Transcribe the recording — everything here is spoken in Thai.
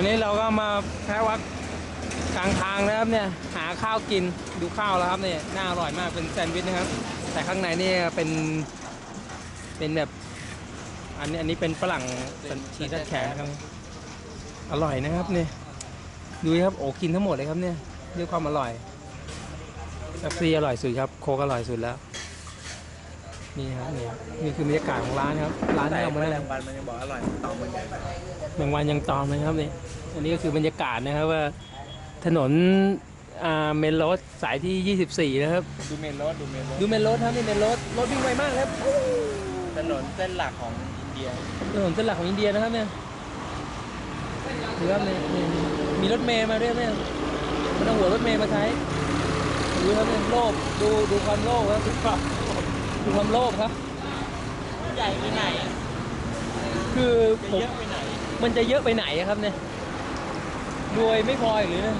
อนนี้เราก็มาแพ้วักกลางทางนะครับเนี่ยหาข้าวกินดูข้าวแล้วครับเนี่ยน่าอร่อยมากเป็นแซนด์วิชนะครับ แต่ข้างในนี่เป็นเป็นแบบอันนี้อันนี้เป็นฝรั่งชีสแขกครับอร่อยนะครับเนี่ยดูครับโอ้กินทั้งหมดเลยครับเนี่ยด้วยความอร่อยแป๊บซี่อร่อยสุดครับโคกอร่อยสุดแล้ว นี่ครับนี่นี่คือบรรยากาศของร้านครับ ร้านแต่ที่เรามาแมลนั่งงวันมันยังบอกอร่อยตองมันใหญ่ไปแมงวันยังตอมนะครับนี่อันนี้ก็คือบรรยากาศนะครับว่าถนนอ่าเมนโรสสายที่ 24 นะครับ ดูเมนรถดูเมนรถดูเมนโรสครับนี่เมนโรสรถวิ่งไวมากครับถนนเส้นหลักของอินเดียถนนเส้นหลักของอินเดียนะครับเนี่ยดูครับเนี่ยนี่มีรถเมย์มาด้วยเนี่ยมันเอาหัวรถเมย์มาใช้ดูครับเนี่ยโลภดูดูความโลภครับ ดูความดูความโลภครับ ใหญ่ไปไหน คือจะผมเยอะไปไหน มันจะเยอะไปไหนอะครับเนี่ยรวยไม่พออีกหรือเนี่ย